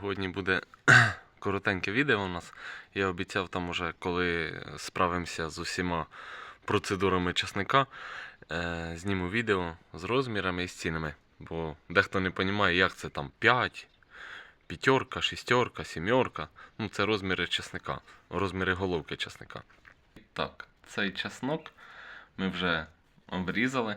Сьогодні буде коротеньке відео у нас. Я обіцяв там уже, коли справимося з усіма процедурами часника, е, зніму відео з розмірами і з цінами. Бо дехто не розуміє, як це там 5, п'ятерка, шістерка, сімерка. Ну, це розміри часника, розміри головки часника. Так, цей часнок ми вже обрізали.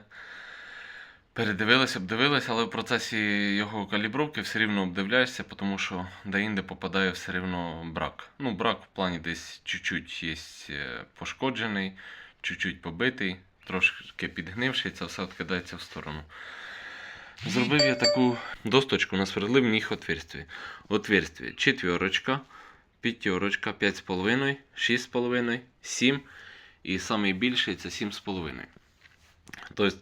Передивилися, обдивилися, але в процесі його калібровки все рівно обдивляєшся, тому що де-інде попадає все рівно брак. Ну, брак в плані десь чуть-чуть є е, пошкоджений, чуть-чуть побитий, трошки підгнивший, це все відкидається в сторону. Зробив я таку досточку, насверлив в них отверстие. Отверстие четверочка, п'ятерочка, 5,5, 6,5, 7 і найбільший це 7,5. Тобто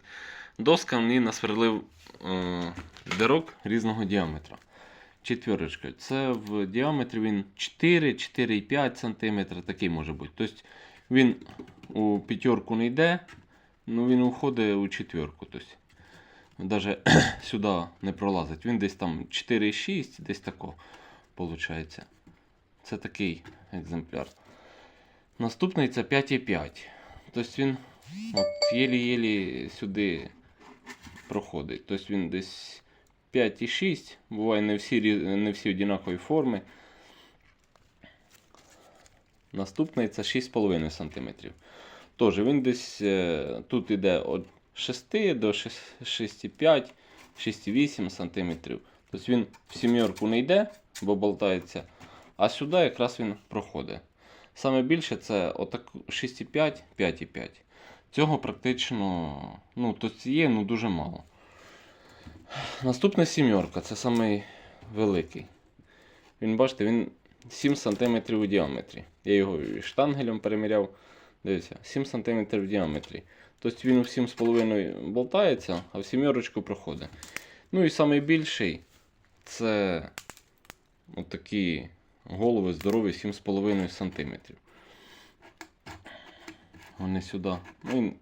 доска мені насверлив е, дирок різного діаметра. Четверочка. Це в діаметрі він 4-4,5 см, такий може бути. Тобто він у п'ятерку не йде, ну він уходить у четверку. Тобто, навіть сюди не пролазить. Він десь там 4,6, десь тако виходить. Це такий екземпляр. Наступний це 5,5. Тобто він єлі-єлі сюди проходить. Тобто він десь 5,6. Буває не всі, не всі однакові форми. Наступний це 6,5 см. Тож він десь е, тут іде від 6 до 6,5, 6,8 см. Тобто він в сім'єрку не йде, бо болтається, а сюди якраз він проходить. Саме більше це отак 6,5, 5,5. Цього практично, ну, тут є, ну дуже мало. Наступна сім'єрка, це самий великий. Він, бачите, він 7 см у діаметрі. Я його і штангелем переміряв. Дивіться, 7 см в діаметрі. Тобто він у 7,5 болтається, а в сім'єрочку проходить. Ну і найбільший це отакі голови здорові 7,5 см. Вони сюди. Ну, він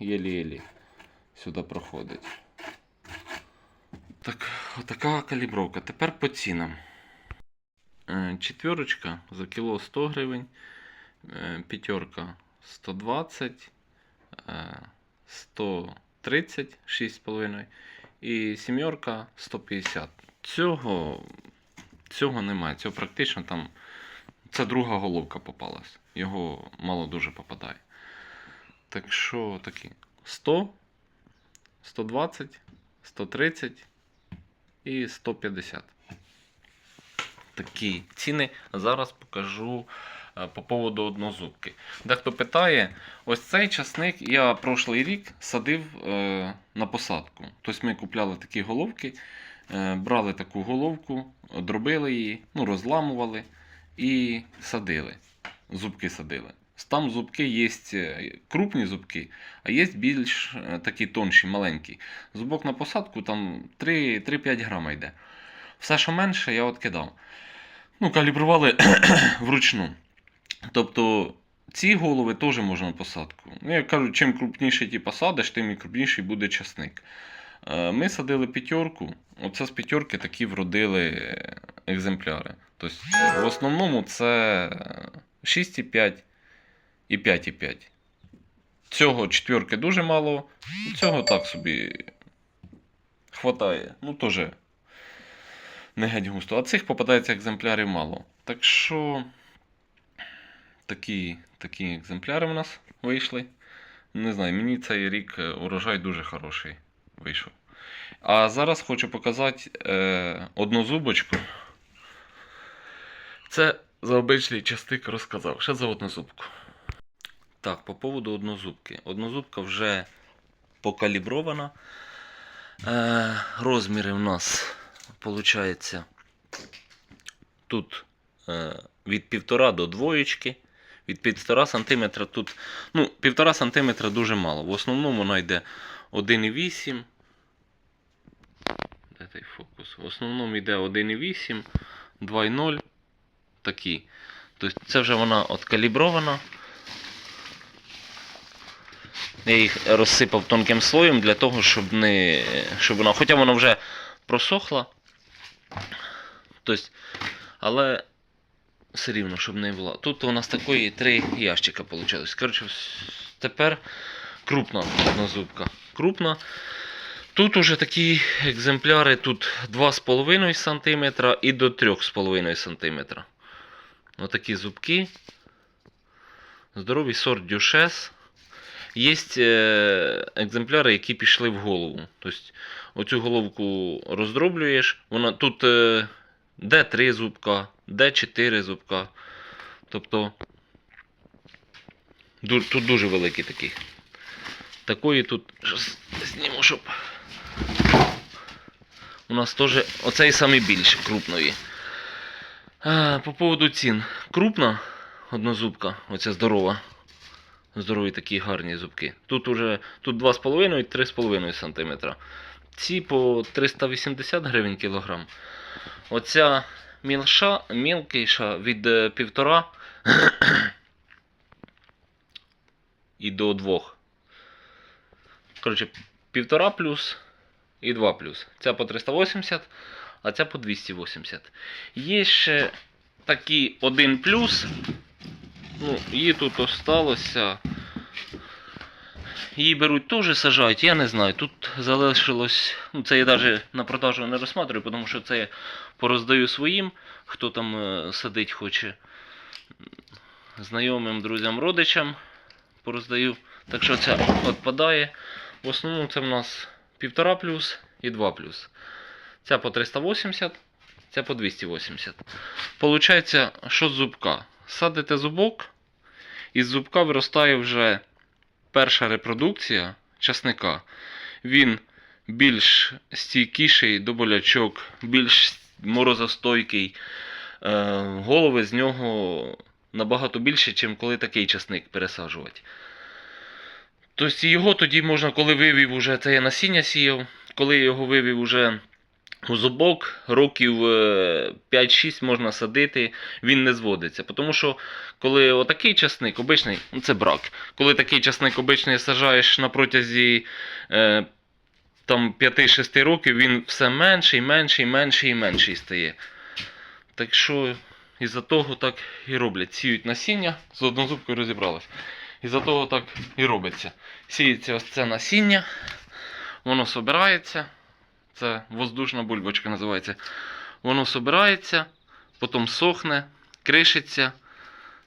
єлі-єлі сюди проходить. Так, отака калібровка. Тепер по цінам. Е, Четверочка за кіло 100 гривень, е, п'ятерка 120, е, 130, 6,5 і сімерка 150. Цього, цього немає. Цього практично там. Це друга головка попалась. Його мало дуже попадає. Так що такі 100, 120, 130 і 150. Такі ціни. Зараз покажу е, по поводу однозубки. Дехто питає, ось цей часник я прошлий рік садив е, на посадку. Тобто ми купляли такі головки, е, брали таку головку, дробили її, ну, розламували і садили. Зубки садили. Там зубки є е, крупні зубки, а є більш е, такі тонші, маленькі. Зубок на посадку там 3 3-5 грама йде. Все, що менше, я от кидав. Ну, калібрували вручну. Тобто ці голови теж можна на посадку. Ну, я кажу, чим крупніший ті посадиш, тим і крупніший буде часник. Е, Ми садили п'ятерку. Оце з п'ятерки такі вродили екземпляри. Тобто, в основному це 6,5 і 5,5. Цього четверки дуже мало, цього так собі хватає. Ну, теж не геть густо. А цих попадається екземплярів мало. Так що такі, такі екземпляри в нас вийшли. Не знаю, мені цей рік е, урожай дуже хороший вийшов. А зараз хочу показати е, одну зубочку. Це за обичний частик розказав. Ще за однозубку. Так, по поводу однозубки. Однозубка вже покалібрована. Е, розміри в нас виходить тут е, від 1,5 до двоєчки. Від 1,5 см тут. Ну, 1,5 см дуже мало. В основному вона йде 1,8. Де той фокус? В основному йде 1,8, 2,0. Такі. Тобто це вже вона откалібрована. Я їх розсипав тонким слоєм для того, щоб не. Щоб вона. Хоча вона вже просохла. Тобто, але все рівно, щоб не було. Тут у нас такої три ящика вийшло. Коротше, тепер крупна однозубка. Крупна. Тут уже такі екземпляри, тут 2,5 см і до 3,5 см. Отакі зубки. Здоровий сорт дюшес. Є е, екземпляри, які пішли в голову. Тобто, оцю головку роздроблюєш. Вона тут е, де 3 зубка, де 4 зубка. Тобто тут дуже великий такий. Такої тут щас зніму, щоб. У нас теж оцей самий більший, крупної. По поводу цін. Крупна однозубка, оця здорова. Здорові такі гарні зубки. Тут уже тут 2,5 і 3,5 см. Ці по 380 гривень кілограм. Оця мілша, мілкіша від е, півтора і до 2. Коротше, півтора плюс і 2 плюс. Ця по 380, а ця по 280. Є ще такий один плюс. Ну, її тут осталося. Її беруть теж сажають, я не знаю. Тут залишилось. Ну, це я навіть на продажу не розсматриваю, тому що це я пороздаю своїм, хто там е, садить хоче. Знайомим, друзям, родичам пороздаю. Так що ця відпадає. В основному це в нас 1,5 плюс і 2 плюс. Ця по 380, ця по 280. Получається, що з зубка? Садите зубок, із зубка виростає вже перша репродукція часника. Він більш стійкіший до болячок, більш морозостойкий. Е, голови з нього набагато більше, ніж коли такий часник пересаджувати. Тобто його тоді можна, коли вивів уже, це я насіння сіяв, коли я його вивів уже зубок, років е, 5-6 можна садити, він не зводиться. Тому що коли отакий часник обичний, ну це брак. Коли такий часник обичний сажаєш на протязі е, там 5-6 років, він все менший, менший, менший і менший стає. Так що із-за того так і роблять. Сіють насіння, з однозубкою розібралась. Із-за того так і робиться. Сіється ось це насіння, воно собирається. Це воздушна бульбочка називається. Воно собирається, потім сохне, кришиться.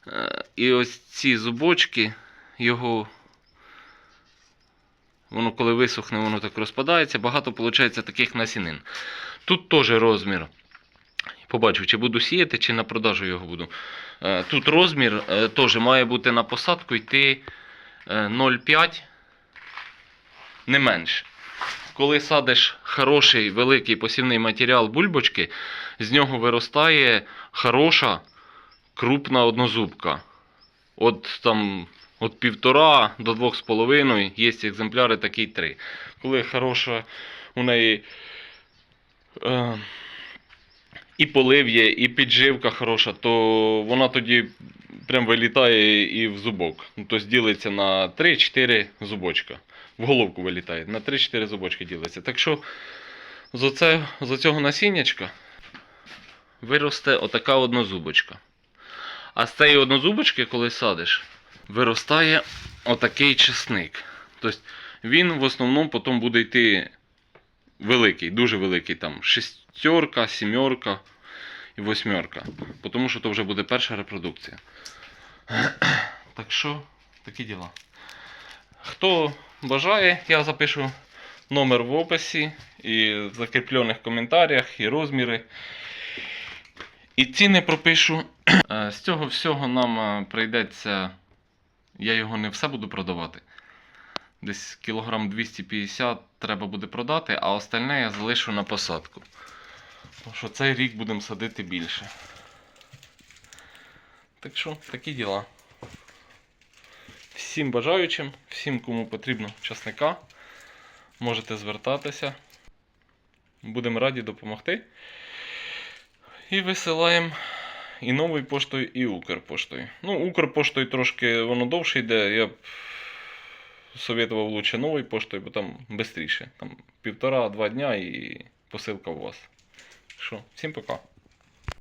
Е, І ось ці зубочки, його. Воно коли висохне, воно так розпадається. Багато виходить таких насінин. Тут теж розмір. Побачу, чи буду сіяти, чи на продажу його буду. Е, Тут розмір е, теж має бути на посадку йти е, 0,5 не менше. Коли садиш хороший великий посівний матеріал бульбочки, з нього виростає хороша крупна однозубка. От там від півтора до двох з половиною є екземпляри такі три. Коли хороша у неї е, і полив є, і підживка хороша, то вона тоді прям вилітає і в зубок. Тобто ділиться на 3-4 зубочка. В головку вилітає. На 3-4 зубочки ділиться. Так що з, оце, з оцього насіннячка виросте отака однозубочка. А з цієї однозубочки, коли садиш, виростає отакий чесник. Тобто він в основному потім буде йти великий, дуже великий, там шестерка, сімерка і восьмерка. Тому що то вже буде перша репродукція. Так що, такі діла. Хто бажає, я запишу номер в описі і в закріплених коментарях, і розміри. І ціни пропишу. Е, З цього всього нам е, прийдеться. Я його не все буду продавати. Десь кілограм 250 треба буде продати, а остальне я залишу на посадку. Тому що цей рік будемо садити більше. Так що, такі діла. Всім бажаючим, всім, кому потрібно часника, можете звертатися. Будемо раді допомогти. І висилаємо і новою поштою, і Укрпоштою. Ну, Укрпоштою трошки воно довше йде. Я б советував лучше новою поштою, бо там швидше. Там півтора-два дня і посилка у вас. Що, всім пока.